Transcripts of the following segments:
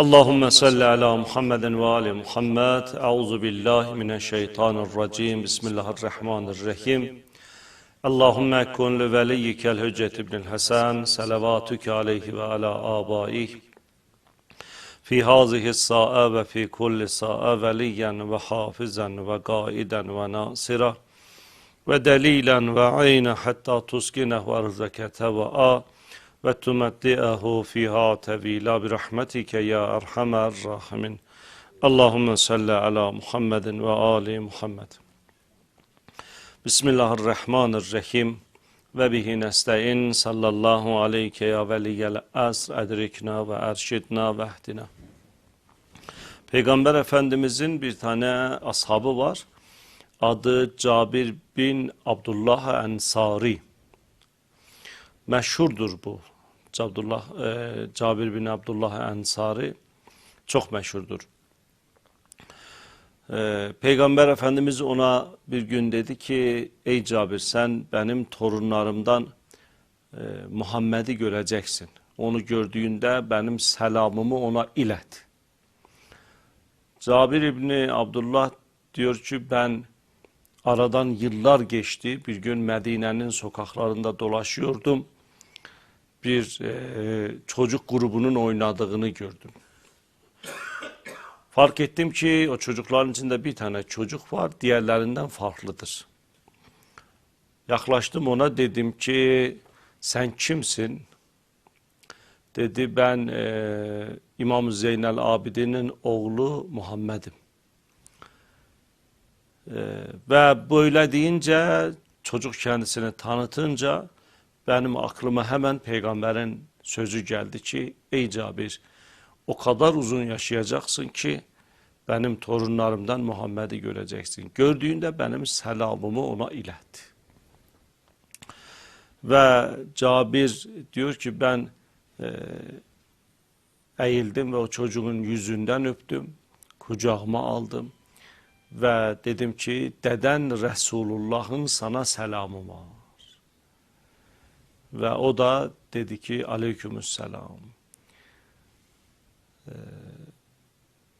اللهم صل على محمد وآل محمد أعوذ بالله من الشيطان الرجيم بسم الله الرحمن الرحيم اللهم كن لوليك الحجة بن الحسن صلواتك عليه وعلى آبائه في هذه الساعة وفي كل ساعة وليا وحافظا وقائدا وناصرا ودليلا وعينا حتى تسكنه ve tumetti'ehu fiha tevila bi rahmetike ya erhamer rahimin. Allahümme salli ala Muhammedin ve ali Muhammed. Bismillahirrahmanirrahim. Ve bihi nesta'in sallallahu aleyke ya veliyel asr edrikna ve erşidna ve ehdina. Peygamber Efendimizin bir tane ashabı var. Adı Cabir bin Abdullah Ensari. Meşhurdur bu Cabdullah, e, Cabir bin Abdullah Ensari çok meşhurdur. E, Peygamber Efendimiz ona bir gün dedi ki ey Cabir sen benim torunlarımdan e, Muhammed'i göreceksin. Onu gördüğünde benim selamımı ona ilet. Cabir İbni Abdullah diyor ki ben aradan yıllar geçti. Bir gün Medine'nin sokaklarında dolaşıyordum. Bir e, çocuk grubunun oynadığını gördüm. Fark ettim ki o çocukların içinde bir tane çocuk var, diğerlerinden farklıdır. Yaklaştım ona dedim ki sen kimsin? Dedi ben e, İmam Zeynel Abidin'in oğlu Muhammed'im. E, ve böyle deyince çocuk kendisini tanıtınca benim aklıma hemen peygamberin sözü geldi ki ey Cabir o kadar uzun yaşayacaksın ki benim torunlarımdan Muhammed'i göreceksin. Gördüğünde benim selamımı ona ilet. Ve Cabir diyor ki ben e, eğildim ve o çocuğun yüzünden öptüm. Kucağıma aldım. Ve dedim ki deden Resulullah'ın sana selamı var. Ve o da dedi ki aleykümselam. Ee,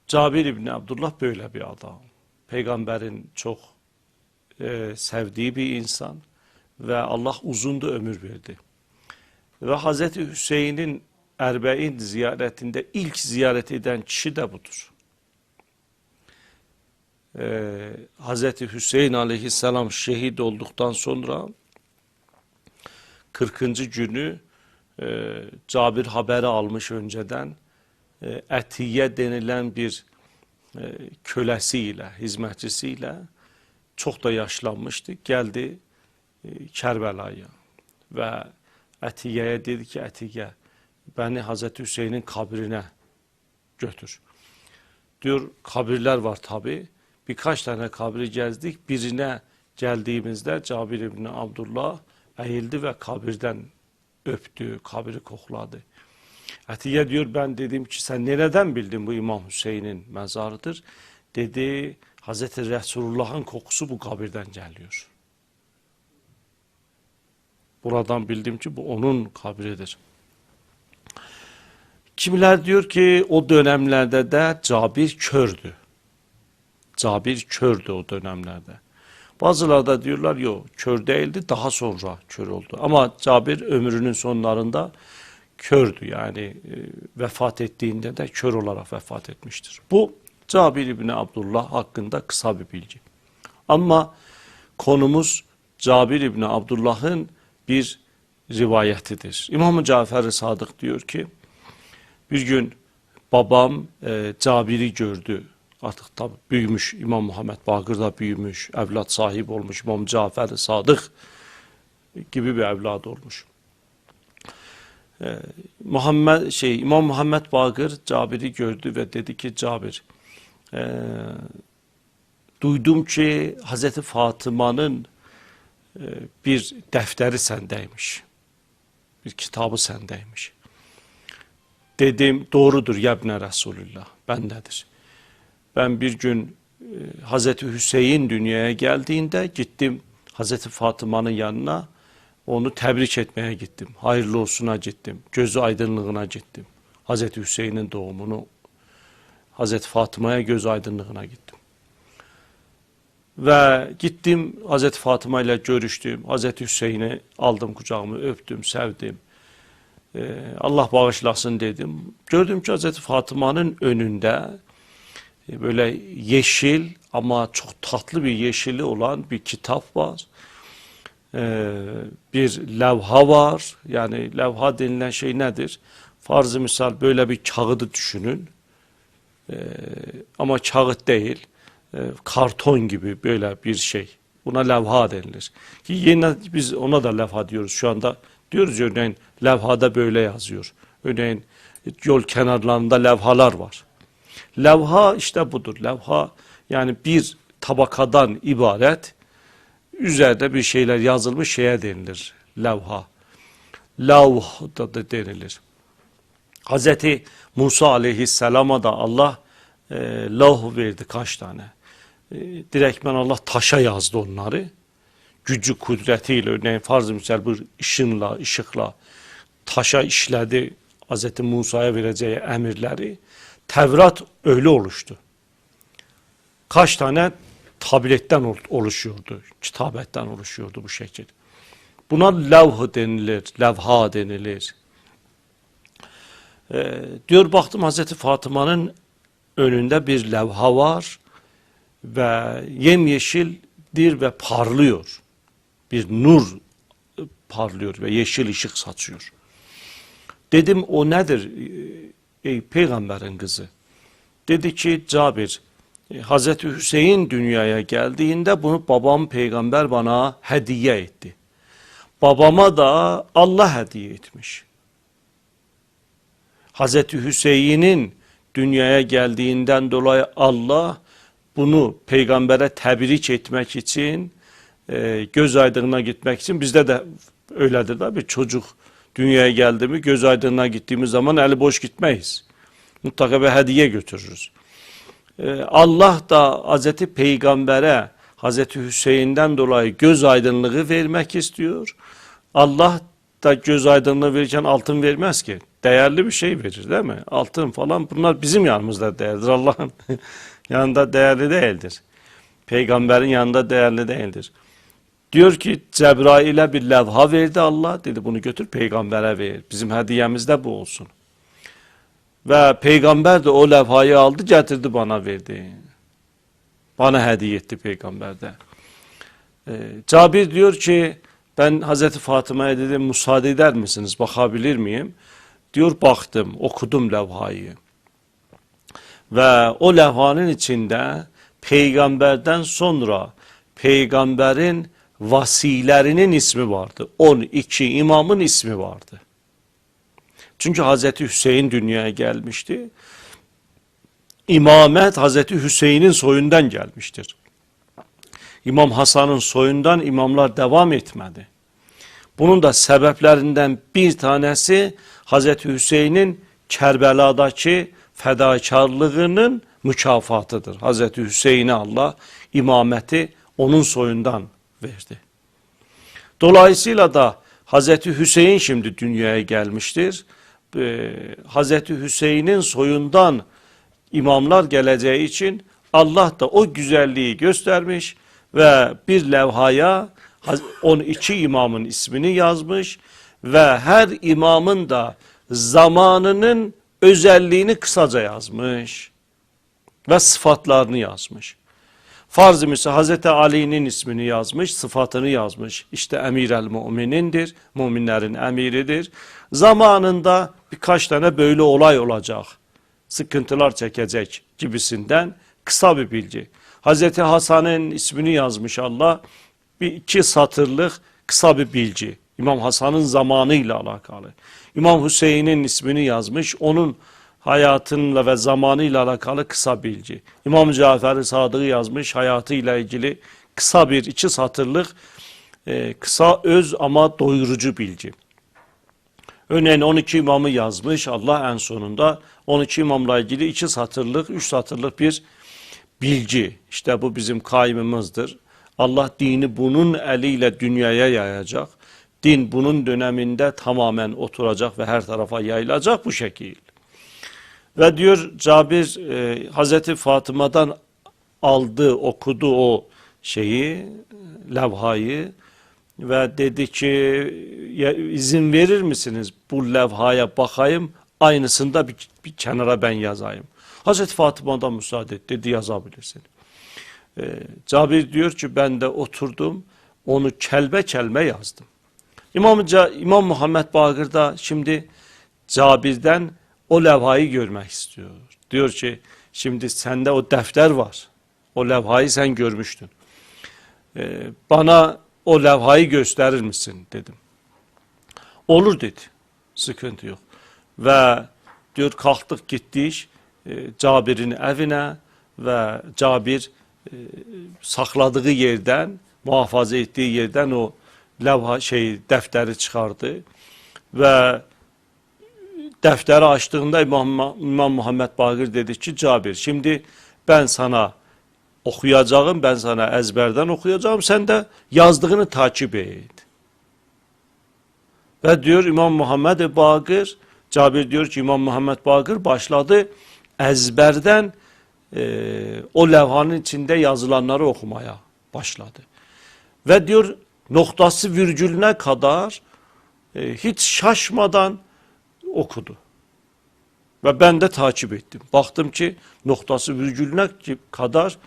Cabir İbni Abdullah böyle bir adam. Peygamberin çok e, sevdiği bir insan ve Allah uzun da ömür verdi. Ve Hazreti Hüseyin'in Erbe'in ziyaretinde ilk ziyaret eden kişi de budur. Ee, Hazreti Hüseyin aleyhisselam şehit olduktan sonra 40. günü e, Cabir haberi almış önceden e, Etiye denilen bir e, kölesiyle, hizmetçisiyle çok da yaşlanmıştı. Geldi e, Kerbela'ya ve Etiye'ye dedi ki Etiye beni Hazreti Hüseyin'in kabrine götür. Diyor kabirler var tabi. Birkaç tane kabri gezdik. Birine geldiğimizde Cabir İbni Abdullah eğildi ve kabirden öptü, kabiri kokladı. Atiye diyor ben dedim ki sen nereden bildin bu İmam Hüseyin'in mezarıdır? Dedi Hazreti Resulullah'ın kokusu bu kabirden geliyor. Buradan bildim ki bu onun kabridir. Kimiler diyor ki o dönemlerde de Cabir kördü. Cabir kördü o dönemlerde. Bazıları da diyorlar yok kör değildi daha sonra kör oldu. Ama Cabir ömrünün sonlarında kördü yani e, vefat ettiğinde de kör olarak vefat etmiştir. Bu Cabir İbni Abdullah hakkında kısa bir bilgi. Ama konumuz Cabir İbni Abdullah'ın bir rivayetidir. İmam-ı Cafer-i Sadık diyor ki bir gün babam e, Cabir'i gördü. Artık tabi büyümüş İmam Muhammed Bakır da büyümüş. Evlat sahip olmuş İmam Cafer-i Sadık gibi bir evlad olmuş. Ee, Muhammed şey İmam Muhammed Bakır Cabir'i gördü ve dedi ki Cabir e, duydum ki Hazreti Fatıma'nın e, bir defteri sendeymiş. Bir kitabı sendeymiş. Dedim doğrudur yebne Resulullah bendedir. Ben bir gün e, Hazreti Hüseyin dünyaya geldiğinde gittim Hazreti Fatıma'nın yanına onu tebrik etmeye gittim. Hayırlı olsuna gittim. Gözü aydınlığına gittim. Hazreti Hüseyin'in doğumunu Hazreti Fatıma'ya göz aydınlığına gittim. Ve gittim Hazreti Fatıma ile görüştüm. Hazreti Hüseyin'i aldım kucağımı öptüm, sevdim. Ee, Allah bağışlasın dedim. Gördüm ki Hazreti Fatıma'nın önünde böyle yeşil ama çok tatlı bir yeşili olan bir kitap var. Ee, bir levha var. Yani levha denilen şey nedir? Farzı misal böyle bir kağıdı düşünün. Ee, ama kağıt değil. Ee, karton gibi böyle bir şey. Buna levha denilir. Ki yine biz ona da levha diyoruz şu anda. Diyoruz örneğin levhada böyle yazıyor. Örneğin yol kenarlarında levhalar var. Levha işte budur. Levha yani bir tabakadan ibaret üzerinde bir şeyler yazılmış şeye denilir. Levha. Lavh da, denilir. Hazreti Musa aleyhisselama da Allah e, lavh verdi kaç tane. E, direktmen Allah taşa yazdı onları. Gücü kudretiyle örneğin farz-ı misal bir ışınla, ışıkla taşa işledi Hazreti Musa'ya vereceği emirleri. Tevrat öyle oluştu. Kaç tane tabletten oluşuyordu, kitabetten oluşuyordu bu şekil. Buna levh denilir, levha denilir. Ee, diyor baktım Hazreti Fatıma'nın önünde bir levha var ve yemyeşildir ve parlıyor. Bir nur parlıyor ve yeşil ışık saçıyor. Dedim o nedir ey peygamberin kızı? Dedi ki Cabir e, Hazreti Hüseyin dünyaya geldiğinde bunu babam peygamber bana hediye etti. Babama da Allah hediye etmiş. Hazreti Hüseyin'in dünyaya geldiğinden dolayı Allah bunu peygambere tebrik etmek için, e, göz aydınına gitmek için bizde de öyledir da bir çocuk dünyaya geldi mi göz aydınına gittiğimiz zaman eli boş gitmeyiz. Mutlaka bir hediye götürürüz. Ee, Allah da Hazreti Peygamber'e Hazreti Hüseyin'den dolayı göz aydınlığı vermek istiyor. Allah da göz aydınlığı verirken altın vermez ki. Değerli bir şey verir değil mi? Altın falan bunlar bizim yanımızda değerlidir. Allah'ın yanında değerli değildir. Peygamberin yanında değerli değildir. Diyor ki Cebrail'e bir levha verdi Allah. Dedi bunu götür peygambere ver. Bizim hediyemiz de bu olsun. Ve peygamber de o levhayı aldı getirdi bana verdi. Bana hediye etti peygamber de. Ee, Cabir diyor ki ben Hazreti Fatıma'ya dedim müsaade eder misiniz bakabilir miyim? Diyor baktım okudum levhayı. Ve o levhanın içinde peygamberden sonra peygamberin vasilerinin ismi vardı. 12 imamın ismi vardı. Çünkü Hazreti Hüseyin dünyaya gelmişti. İmamet Hazreti Hüseyin'in soyundan gelmiştir. İmam Hasan'ın soyundan imamlar devam etmedi. Bunun da sebeplerinden bir tanesi Hazreti Hüseyin'in Kerbela'daki fedakarlığının mükafatıdır. Hazreti Hüseyin'e Allah imameti onun soyundan verdi. Dolayısıyla da Hazreti Hüseyin şimdi dünyaya gelmiştir e, Hazreti Hüseyin'in soyundan imamlar geleceği için Allah da o güzelliği göstermiş ve bir levhaya 12 imamın ismini yazmış ve her imamın da zamanının özelliğini kısaca yazmış ve sıfatlarını yazmış. Farz-ı misal Hazreti Ali'nin ismini yazmış, sıfatını yazmış. İşte emir el müminindir, müminlerin emiridir. Zamanında birkaç tane böyle olay olacak, sıkıntılar çekecek gibisinden kısa bir bilgi. Hazreti Hasan'ın ismini yazmış Allah, bir iki satırlık kısa bir bilgi. İmam Hasan'ın zamanıyla alakalı. İmam Hüseyin'in ismini yazmış, onun hayatınla ve zamanıyla alakalı kısa bilgi. İmam Cafer-i Sadık'ı yazmış hayatıyla ilgili kısa bir iki satırlık e, kısa öz ama doyurucu bilgi. Örneğin 12 imamı yazmış Allah en sonunda 12 imamla ilgili iki satırlık, üç satırlık bir bilgi. İşte bu bizim kaimimizdir. Allah dini bunun eliyle dünyaya yayacak. Din bunun döneminde tamamen oturacak ve her tarafa yayılacak bu şekil. Ve diyor Cabir e, Hazreti Fatıma'dan aldı, okudu o şeyi, levhayı ve dedi ki ya, izin verir misiniz bu levhaya bakayım aynısında bir, bir kenara ben yazayım. Hazreti Fatıma'dan müsaade et dedi yazabilirsin. Ee, Cabir diyor ki ben de oturdum onu kelbe kelme yazdım. İmam, İmam Muhammed Bakır da şimdi Cabir'den o levhayı görmek istiyor. Diyor ki şimdi sende o defter var. O levhayı sen görmüştün. Ee, bana o levhayı gösterir misin dedim. Olur dedi. Sıkıntı yok. Ve diyor kalktık gittik e, Cabir'in evine ve Cabir e, sakladığı yerden, muhafaza ettiği yerden o levha şey defteri çıkardı ve defteri açtığında İmam, Muhammed Bakır dedi ki Cabir şimdi ben sana okuyacağım, ben sana ezberden okuyacağım, sen de yazdığını takip et. Ve diyor İmam Muhammed Bakır, Cabir diyor ki İmam Muhammed Bakır başladı ezberden e, o levhanın içinde yazılanları okumaya başladı. Ve diyor noktası virgülüne kadar e, hiç şaşmadan okudu. Ve ben de takip ettim. Baktım ki noktası virgülüne kadar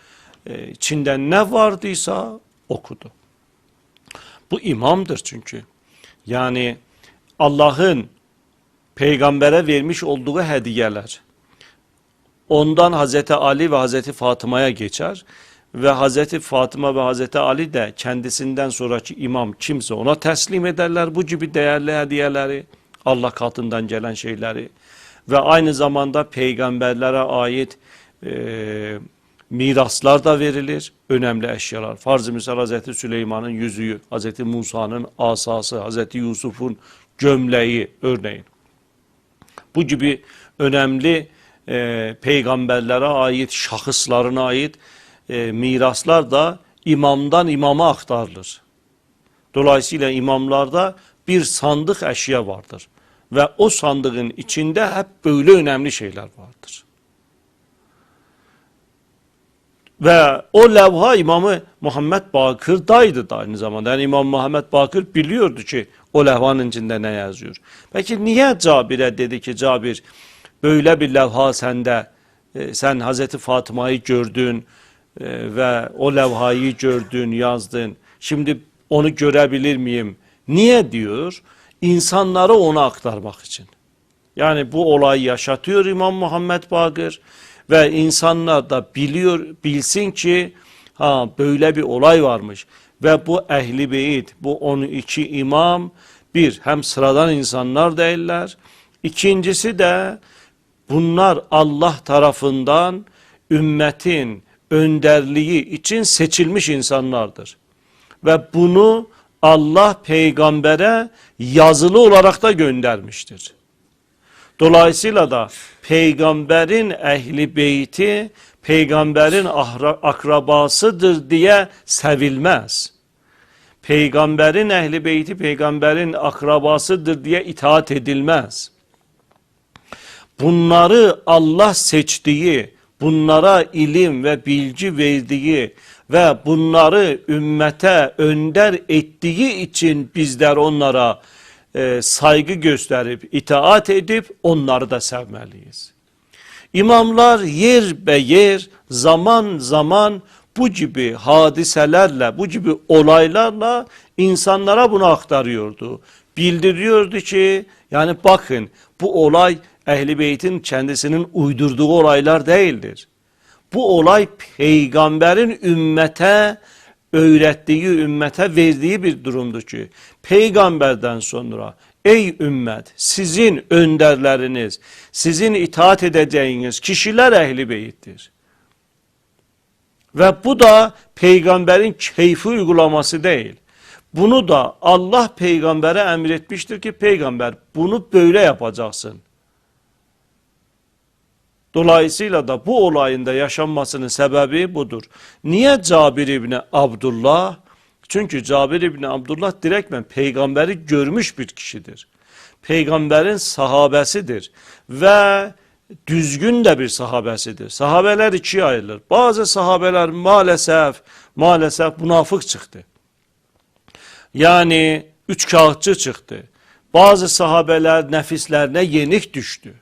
e, içinde ne vardıysa okudu. Bu imamdır çünkü. Yani Allah'ın peygambere vermiş olduğu hediyeler ondan Hazreti Ali ve Hazreti Fatıma'ya geçer ve Hazreti Fatıma ve Hazreti Ali de kendisinden sonraki imam kimse ona teslim ederler bu gibi değerli hediyeleri Allah katından gelen şeyleri ve aynı zamanda peygamberlere ait e, miraslar da verilir. Önemli eşyalar. Farz-ı misal Hazreti Süleyman'ın yüzüğü, Hazreti Musa'nın asası, Hazreti Yusuf'un gömleği örneğin. Bu gibi önemli e, peygamberlere ait, şahıslarına ait e, miraslar da imamdan imama aktarılır. Dolayısıyla imamlarda bir sandık eşya vardır. Ve o sandığın içinde hep böyle önemli şeyler vardır. Ve o levha İmamı Muhammed Bakır'daydı da aynı zamanda. Yani İmam Muhammed Bakır biliyordu ki o levhanın içinde ne yazıyor. Peki niye Cabir'e dedi ki Cabir böyle bir levha sende e, sen Hazreti Fatıma'yı gördün e, ve o levhayı gördün yazdın. Şimdi onu görebilir miyim? Niye diyor? İnsanları ona aktarmak için. Yani bu olayı yaşatıyor İmam Muhammed Bakır ve insanlar da biliyor bilsin ki ha böyle bir olay varmış ve bu ehli beyit bu 12 imam bir hem sıradan insanlar değiller ikincisi de bunlar Allah tarafından ümmetin önderliği için seçilmiş insanlardır ve bunu Allah peygambere yazılı olarak da göndermiştir. Dolayısıyla da peygamberin ehli beyti peygamberin akrabasıdır diye sevilmez. Peygamberin ehli beyti peygamberin akrabasıdır diye itaat edilmez. Bunları Allah seçtiği, bunlara ilim ve bilgi verdiği ve bunları ümmete önder ettiği için bizler onlara e, saygı gösterip itaat edip onları da sevmeliyiz. İmamlar yer be yer zaman zaman bu gibi hadiselerle bu gibi olaylarla insanlara bunu aktarıyordu. Bildiriyordu ki yani bakın bu olay Ehli Beyt'in kendisinin uydurduğu olaylar değildir. Bu olay peygamberin ümmete öğrettiği, ümmete verdiği bir durumdur ki peygamberden sonra ey ümmet sizin önderleriniz, sizin itaat edeceğiniz kişiler ehli beyittir. Ve bu da peygamberin keyfi uygulaması değil. Bunu da Allah peygambere emretmiştir ki peygamber bunu böyle yapacaksın. Dolayısıyla da bu olayında yaşanmasının sebebi budur. Niye Cabir İbni Abdullah? Çünkü Cabir İbni Abdullah direktmen peygamberi görmüş bir kişidir. Peygamberin sahabesidir ve düzgün de bir sahabesidir. Sahabeler ikiye ayrılır. Bazı sahabeler maalesef maalesef münafık çıktı. Yani üç kağıtçı çıktı. Bazı sahabeler nefislerine yenik düştü.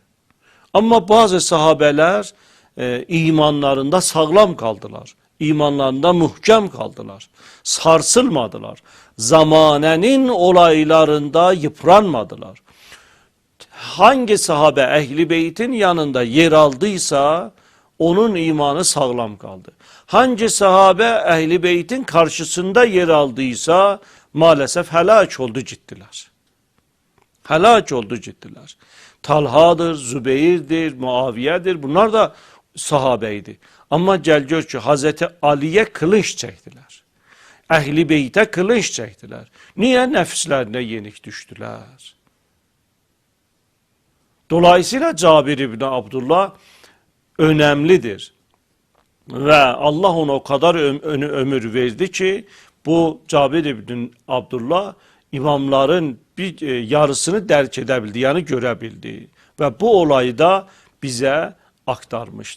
Ama bazı sahabeler e, imanlarında sağlam kaldılar. İmanlarında muhkem kaldılar. Sarsılmadılar. Zamanenin olaylarında yıpranmadılar. Hangi sahabe ehli beytin yanında yer aldıysa onun imanı sağlam kaldı. Hangi sahabe ehli beytin karşısında yer aldıysa maalesef helak oldu ciddiler. Helak oldu ciddiler. Talha'dır, Zübeyir'dir, Muaviye'dir. Bunlar da sahabeydi. Ama ki Hazreti Ali'ye kılıç çektiler. Ehli beyte kılıç çektiler. Niye nefislerine yenik düştüler? Dolayısıyla Cabir İbni Abdullah önemlidir. Ve Allah ona o kadar ömür verdi ki bu Cabir İbni Abdullah imamların bir e, yarısını dərk edə bildi, yəni görə bildi və bu olayı da bizə aktarmışdır.